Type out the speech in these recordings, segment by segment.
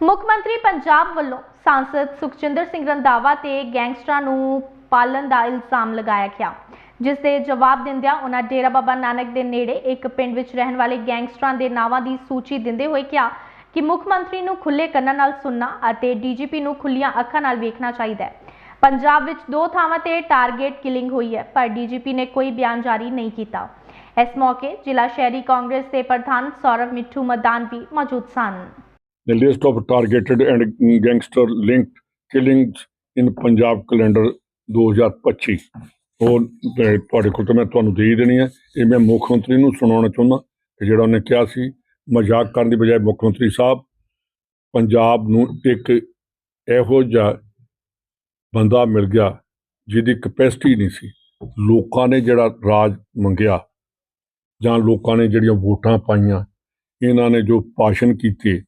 ਮੁੱਖ ਮੰਤਰੀ ਪੰਜਾਬ ਵੱਲੋਂ ਸਾਂਸਦ ਸੁਖਜਿੰਦਰ ਸਿੰਘ ਰੰਧਾਵਾ ਤੇ ਗੈਂਗਸਟਰਾਂ ਨੂੰ ਪਾਲਣ ਦਾ ਇਲਜ਼ਾਮ ਲਗਾਇਆ ਗਿਆ, ਜਿਸ ਦੇ ਜਵਾਬ ਦਿੰਦਿਆਂ ਉਹਨਾਂ ਡੇਰਾ ਬਾਬਾ ਨਾਨਕ ਦੇ ਨੇੜੇ ਇੱਕ ਪਿੰਡ ਵਿੱਚ ਰਹਿਣ ਵਾਲੇ ਗੈਂਗਸਟਰਾਂ ਦੇ ਨਾਵਾਂ ਦੀ ਸੂਚੀ ਦਿੰਦੇ ਹੋਏ ਕਿਹਾ ਕਿ ਮੁੱਖ ਮੰਤਰੀ ਨੂੰ ਖੁੱਲੇ ਕੰਨਾਂ ਨਾਲ ਸੁਣਨਾ ਅਤੇ ਡੀਜੀਪੀ ਨੂੰ ਖੁੱਲੀਆਂ ਅੱਖਾਂ ਨਾਲ ਵੇਖਣਾ ਚਾਹੀਦਾ ਹੈ। ਪੰਜਾਬ ਵਿੱਚ ਦੋ ਥਾਵਾਂ ਤੇ ਟਾਰਗੇਟ ਕਿਲਿੰਗ ਹੋਈ ਹੈ, ਪਰ ਡੀਜੀਪੀ ਨੇ ਕੋਈ ਬਿਆਨ ਜਾਰੀ ਨਹੀਂ ਕੀਤਾ। ਇਸ ਮੌਕੇ ਜ਼ਿਲ੍ਹਾ ਸ਼ਹਿਰੀ ਕਾਂਗਰਸ ਦੇ ਪ੍ਰਧਾਨ ਸੌਰਵ ਮਿੱਠੂ ਮਦਾਨ ਵੀ ਮੌਜੂਦ ਸਨ। The list of targeted and gangster linked killings in Punjab calendar 2025 ਉਹ ਤੁਹਾਡੇ ਕੋਲ ਤਾਂ ਮੈਂ ਤੁਹਾਨੂੰ ਦੇ ਹੀ ਦੇਣੀ ਹੈ। ਇਹ ਮੈਂ ਮੁੱਖ ਮੰਤਰੀ ਨੂੰ ਸੁਣਾਉਣਾ ਚਾਹੁੰਦਾ ਕਿ ਜਿਹੜਾ ਉਹਨੇ ਕਿਹਾ ਸੀ, ਮਜ਼ਾਕ ਕਰਨ ਦੀ ਬਜਾਏ ਮੁੱਖ ਮੰਤਰੀ ਸਾਹਿਬ, ਪੰਜਾਬ ਨੂੰ ਇੱਕ ਇਹੋ ਜਿਹਾ ਬੰਦਾ ਮਿਲ ਗਿਆ ਜਿਹਦੀ ਕਪੈਸਿਟੀ ਨਹੀਂ ਸੀ। ਲੋਕਾਂ ਨੇ ਜਿਹੜਾ ਰਾਜ ਮੰਗਿਆ ਜਾਂ ਲੋਕਾਂ ਨੇ ਜਿਹੜੀਆਂ ਵੋਟਾਂ ਪਾਈਆਂ, ਇਹਨਾਂ ਨੇ ਜੋ ਭਾਸ਼ਣ ਕੀਤੇ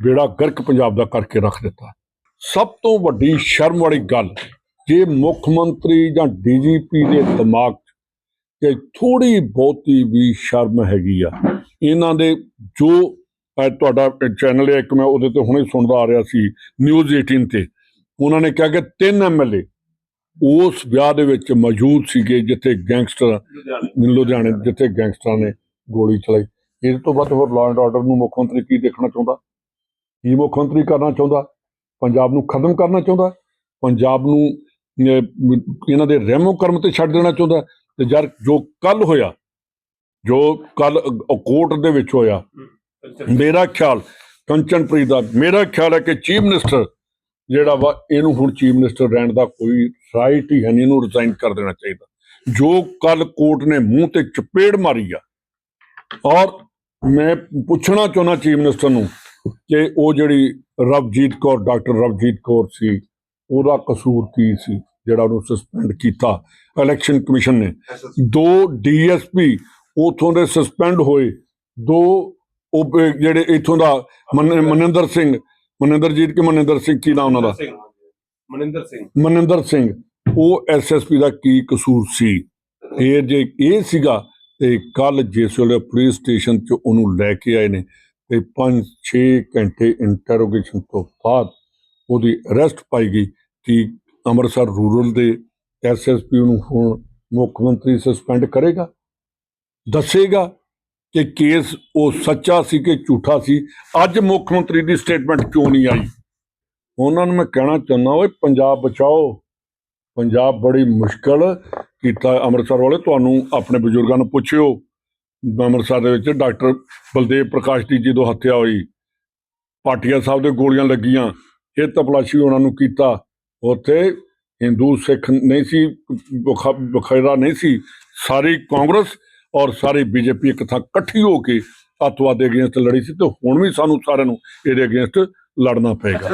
ਬੇੜਾ ਗਰਕ ਪੰਜਾਬ ਦਾ ਕਰਕੇ ਰੱਖ ਦਿੱਤਾ। ਸਭ ਤੋਂ ਵੱਡੀ ਸ਼ਰਮ ਵਾਲੀ ਗੱਲ ਜੇ ਮੁੱਖ ਮੰਤਰੀ ਜਾਂ ਡੀਜੀਪੀ ਦੇ ਦਿਮਾਗ 'ਚ ਥੋੜੀ ਬਹੁਤੀ ਵੀ ਸ਼ਰਮ ਹੈਗੀ ਆ ਇਹਨਾਂ ਦੇ ਜੋ ਤੁਹਾਡਾ ਚੈਨਲ ਹੈ ਇੱਕ ਮੈਂ ਉਹਦੇ ਤੇ ਹੁਣੇ ਸੁਣਦਾ ਆ ਰਿਹਾ ਸੀ ਨਿਊਜ਼ 18 ਤੇ। ਉਹਨਾਂ ਨੇ ਕਿਹਾ ਕਿ ਤਿੰਨ ਐਮਐਲਏ ਉਸ ਵਿਆਹ ਦੇ ਵਿੱਚ ਮੌਜੂਦ ਸੀਗੇ ਜਿੱਥੇ ਗੈਂਗਸਟਰ ਲੁਧਿਆਣੇ। ਜਿੱਥੇ ਗੈਂਗਸਟਰਾਂ ਨੇ ਗੋਲੀ ਚਲਾਈ। ਇਸ ਤੋਂ ਬਾਅਦ ਹੋਰ ਲਾਅ ਐਂਡ ਆਰਡਰ ਨੂੰ ਮੁੱਖ ਮੰਤਰੀ ਕੀ ਦੇਖਣਾ ਚਾਹੁੰਦਾ? ਕੀ ਮੁੱਖ ਮੰਤਰੀ ਕਰਨਾ ਚਾਹੁੰਦਾ? ਪੰਜਾਬ ਨੂੰ ਖਤਮ ਕਰਨਾ ਚਾਹੁੰਦਾ? ਪੰਜਾਬ ਨੂੰ ਇਹਨਾਂ ਦੇ ਰਹਿਮੋ ਕਰਮ ਤੇ ਛੱਡ ਦੇਣਾ ਚਾਹੁੰਦਾ? ਤੇ ਯਾਰ, ਜੋ ਕੱਲ ਹੋਇਆ, ਜੋ ਕੱਲ ਕੋਰਟ ਦੇ ਵਿੱਚ ਹੋਇਆ, ਮੇਰਾ ਖਿਆਲ, ਕੰਚਨਪ੍ਰੀਤ ਦਾ, ਮੇਰਾ ਖਿਆਲ ਹੈ ਕਿ ਚੀਫ ਮਿਨਿਸਟਰ ਜਿਹੜਾ ਵਾ, ਇਹਨੂੰ ਹੁਣ ਚੀਫ ਮਿਨਿਸਟਰ ਰਹਿਣ ਦਾ ਕੋਈ ਰਾਈਟ ਹੀ ਹੈ ਨਹੀਂ, ਇਹਨੂੰ ਰਿਜ਼ਾਈਨ ਕਰ ਦੇਣਾ ਚਾਹੀਦਾ। ਜੋ ਕੱਲ ਕੋਰਟ ਨੇ ਮੂੰਹ ਤੇ ਚਪੇੜ ਮਾਰੀ ਆ, ਔਰ ਮੈਂ ਪੁੱਛਣਾ ਚਾਹੁੰਦਾ ਚੀਫ ਮਿਨਿਸਟਰ ਨੂੰ ਕਿ ਉਹ ਜਿਹੜੀ ਰਵਜੀਤ ਕੌਰ ਡਾਕਟਰ ਰਵਜੀਤ ਕੌਰ ਸੀ ਉਹਦਾ ਕਸੂਰ ਕੀ ਸੀ ਜਿਹੜਾ ਉਹਨੂੰ ਸਸਪੈਂਡ ਕੀਤਾ? ਇਲੈਕਸ਼ਨ ਕਮਿਸ਼ਨ ਨੇ। ਦੋ ਡੀਐਸਪੀ ਉਥੋਂ ਦੇ ਸਸਪੈਂਡ ਹੋਏ। ਦੋ ਜਿਹੜੇ ਇਥੋਂ ਦਾ ਮਨ- ਮਨਿੰਦਰ ਸਿੰਘ। ਮਨਿੰਦਰਜੀਤ ਕੇ ਮਨਿੰਦਰ ਸਿੰਘ? ਕੀ ਨਾਮ ਉਹਨਾਂ ਦਾ? ਮਨਿੰਦਰ ਸਿੰਘ ਮਨਿੰਦਰ ਸਿੰਘ। ਉਹ ਐਸਐਸਪੀ ਦਾ ਕੀ ਕਸੂਰ ਸੀ? ਇਹ ਜੇ ਇਹ ਸੀਗਾ ਤੇ ਕੱਲ ਜਿਸ ਵੇਲੇ ਪੁਲਿਸ ਸਟੇਸ਼ਨ 'ਚ ਉਹਨੂੰ ਲੈ ਕੇ ਆਏ ਨੇ। ਤੇ 5-6 ਘੰਟੇ ਇੰਟਰੋਗੇਸ਼ਨ ਤੋਂ ਬਾਅਦ ਉਹਦੀ ਅਰੈਸਟ ਪਾਈ ਗਈ ਕਿ ਅੰਮ੍ਰਿਤਸਰ ਰੂਰਲ ਦੇ ਐਸਐਸਪੀ ਨੂੰ ਹੁਣ ਮੁੱਖ ਮੰਤਰੀ ਸਸਪੈਂਡ ਕਰੇਗਾ। ਦੱਸੇਗਾ ਕਿ ਕੇਸ ਉਹ ਸੱਚਾ ਸੀ ਕਿ ਝੂਠਾ ਸੀ। ਅੱਜ ਮੁੱਖ ਮੰਤਰੀ ਦੀ ਸਟੇਟਮੈਂਟ ਕਿਉਂ ਨਹੀਂ ਆਈ? ਉਹਨਾਂ ਨੂੰ ਮੈਂ ਕਹਿਣਾ ਚਾਹੁੰਦਾ ਓਏ ਪੰਜਾਬ ਬਚਾਓ। ਪੰਜਾਬ ਬੜੀ ਮੁਸ਼ਕਲ ਕੀਤਾ ਅੰਮ੍ਰਿਤਸਰ ਵਾਲੇ, ਤੁਹਾਨੂੰ ਆਪਣੇ ਬਜ਼ੁਰਗਾਂ ਨੂੰ ਪੁੱਛਿਓ। ਅੰਮ੍ਰਿਤਸਰ ਦੇ ਵਿੱਚ ਡਾਕਟਰ ਬਲਦੇਵ ਪ੍ਰਕਾਸ਼ ਦੀ ਜਦੋਂ ਹੱਤਿਆ ਹੋਈ, ਪਾਟੀਆ ਸਾਹਿਬ ਦੇ ਗੋਲੀਆਂ ਲੱਗੀਆਂ, ਇਹ ਤਪਲਾਸ਼ੀ ਉਹਨਾਂ ਨੂੰ ਕੀਤਾ। ਉੱਥੇ ਹਿੰਦੂ ਸਿੱਖ ਨਹੀਂ ਸੀ, ਬਖ- ਬਖੇਰਾ ਨਹੀਂ ਸੀ। ਸਾਰੀ ਕਾਂਗਰਸ ਔਰ ਸਾਰੀ ਬੀਜੇਪੀ ਇੱਕ ਥਾਂ ਇਕੱਠੀ ਹੋ ਕੇ ਅੱਤਵਾਦ ਦੇ ਅਗੇਂਸਟ ਲੜੀ ਸੀ ਤੇ ਹੁਣ ਵੀ ਸਾਨੂੰ ਸਾਰਿਆਂ ਨੂੰ ਇਹਦੇ ਅਗੇਂਸਟ ਲੜਨਾ ਪਏਗਾ।